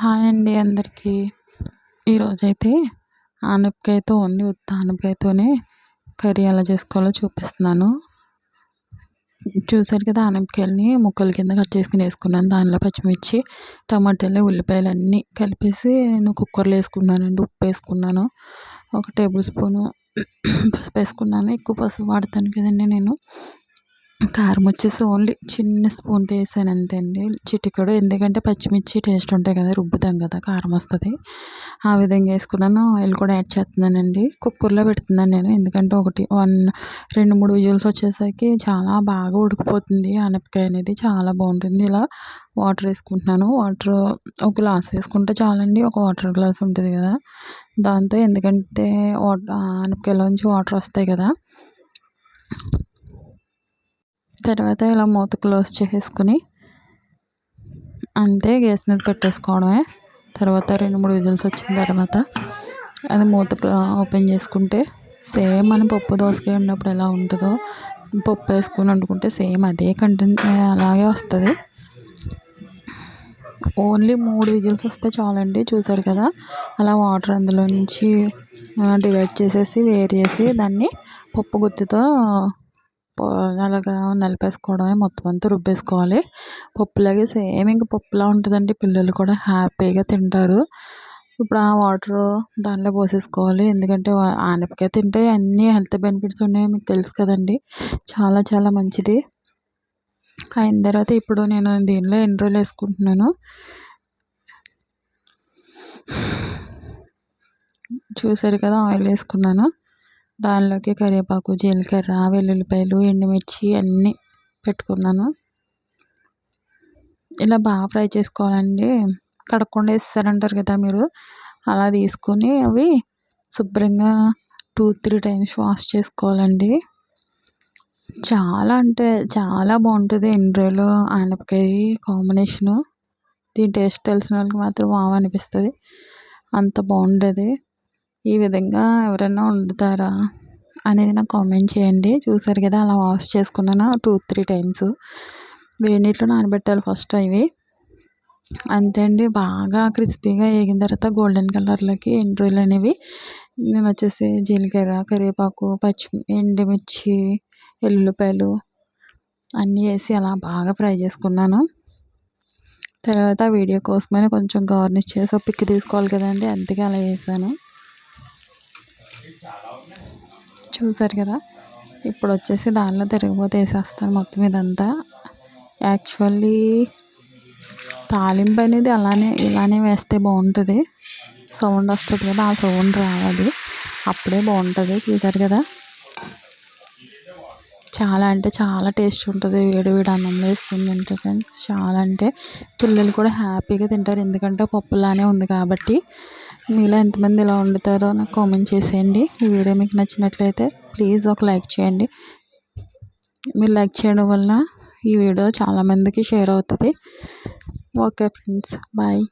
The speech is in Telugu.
హాయ్ అండి అందరికీ. ఈరోజైతే ఆనపకాయతో ఓన్లీ ఉత్త ఆనపకాయతోనే కర్రీ ఎలా చేసుకోవాలో చూపిస్తున్నాను. చూసారు కదా ఆనపకాయలని ముక్కల కింద కట్ చేసుకుని వేసుకున్నాను దానిలో పచ్చిమిర్చి టమాటాలు ఉల్లిపాయలు అన్నీ కలిపేసి నేను కుక్కర్లో వేసుకున్నానండి ఉప్పు వేసుకున్నాను. ఒక టేబుల్ స్పూను పసుపు వేసుకున్నాను. ఎక్కువ పసుపు వాడతాను కదండి నేను. కారం వచ్చేసి ఓన్లీ చిన్న స్పూన్ వేసాను అంతే అండి చిటికెడు ఎందుకంటే పచ్చిమిర్చి టేస్ట్ ఉంటాయి కదా రుబ్బుతాం కదా కారం వస్తుంది. ఆ విధంగా వేసుకున్నాను. ఆయిల్ కూడా యాడ్ చేస్తున్నానండి. కుక్కర్లో పెడుతున్నాను నేను ఎందుకంటే ఒకటి వన్ రెండు మూడు విజువల్స్ వచ్చేసరికి చాలా బాగా ఉడికిపోతుంది. ఆనపకాయ అనేది చాలా బాగుంటుంది. ఇలా వాటర్ వేసుకుంటున్నాను. వాటర్ ఒక గ్లాస్ వేసుకుంటే చాలండి ఒక వాటర్ గ్లాస్ ఉంటుంది కదా. దాంతో ఎందుకంటే వాటర్ ఆనపకాయలోంచి వాటర్ వస్తాయి కదా. తర్వాత ఇలా మూత క్లోజ్ చేసేసుకుని అంతే గ్యాస్ మీద పెట్టేసుకోవడమే. తర్వాత రెండు మూడు విజిల్స్ వచ్చిన తర్వాత అది మూత ఓపెన్ చేసుకుంటే సేమ్ మనం పప్పు దోసకాయ ఉన్నప్పుడు ఎలా ఉంటుందో పప్పు వేసుకుని వండుకుంటే సేమ్ అదే కంటెంట్ అలాగే వస్తుంది. ఓన్లీ మూడు విజిల్స్ వస్తే చాలండి చూసారు కదా? అలా వాటర్ అందులో నుంచి డివైడ్ చేసేసి వేరు చేసి దాన్ని పప్పు గుత్తితో అలాగా నలిపేసుకోవడమే మొత్తం అంతా రుబ్బేసుకోవాలి. పప్పులాగే సేమ్ ఇంక పప్పులా ఉంటుందండి. పిల్లలు కూడా హ్యాపీగా తింటారు. ఇప్పుడు ఆ వాటర్ దానిలో పోసేసుకోవాలి. ఎందుకంటే ఆనపకాయ తింటే అన్నీ హెల్త్ బెనిఫిట్స్ ఉన్నాయి మీకు తెలుసు కదండి. చాలా చాలా మంచిది. అయిన తర్వాత ఇప్పుడు నేను దీనిలో ఎన్ని రోజులు వేసుకుంటున్నాను. చూసారు కదా ఆయిల్ వేసుకున్నాను. దానిలోకి కరివేపాకు జీలకర్ర వెల్లుల్లిపాయలు ఎండుమిర్చి అన్నీ పెట్టుకున్నాను. ఇలా బాగా ఫ్రై చేసుకోవాలండి. కడగకుండా వేస్తారంటారు కదా మీరు. అలా తీసుకొని అవి శుభ్రంగా టూ త్రీ టైమ్స్ వాష్ చేసుకోవాలండి. చాలా అంటే చాలా బాగుంటుంది ఎండ్రోలో ఆనపకాయ కాంబినేషను. దీని టేస్ట్ తెలిసిన వాళ్ళకి మాత్రం బాగా అనిపిస్తుంది. అంత బాగుంటుంది ఈ విధంగా ఎవరైనా వండుతారా అనేది నాకు కామెంట్ చేయండి. చూసారు కదా అలా వాష్ చేసుకున్నాను టూ త్రీ టైమ్స్. వేడి నీటిలో నానబెట్టాలి ఫస్ట్ అవి. అంతే అండి బాగా క్రిస్పీగా వేగిన తర్వాత గోల్డెన్ కలర్లోకి ఎండ్రోలు అనేవి. నేను వచ్చేసి జీలకర్ర కరివేపాకు పచ్చి ఎండుమిర్చి ఎల్లుల్లిపాయలు అన్నీ వేసి అలా బాగా ఫ్రై చేసుకున్నాను. తర్వాత వీడియో కోసమే కొంచెం గార్నిష్ చేసి పిక్ తీసుకోవాలి కదండి అందుకే అలా వేసాను చూసారు కదా? ఇప్పుడు వచ్చేసి దానిలో తిరగబోతే వేసేస్తాను మొత్తం ఇదంతా. యాక్చువల్లీ తాలింపు అనేది అలానే ఇలానే వేస్తే బాగుంటుంది. సౌండ్ వస్తుంది కదా ఆ సౌండ్ రావాలి. అప్పుడే బాగుంటుంది చూసారు కదా? చాలా అంటే చాలా టేస్ట్ ఉంటుంది వేడి వేడి అన్నంలో వేసుకుని తింటే ఫ్రెండ్స్ చాలా అంటే పిల్లలు కూడా హ్యాపీగా తింటారు ఎందుకంటే పప్పులానే ఉంది కాబట్టి. మీలో ఎంతమంది ఇలా వండుతారో నాకు కామెంట్ చేసేయండి. ఈ వీడియో మీకు నచ్చినట్లయితే ప్లీజ్ ఒక లైక్ చేయండి. మీరు లైక్ చేయడం వలన ఈ వీడియో చాలామందికి షేర్ అవుతుంది. Okay friends bye.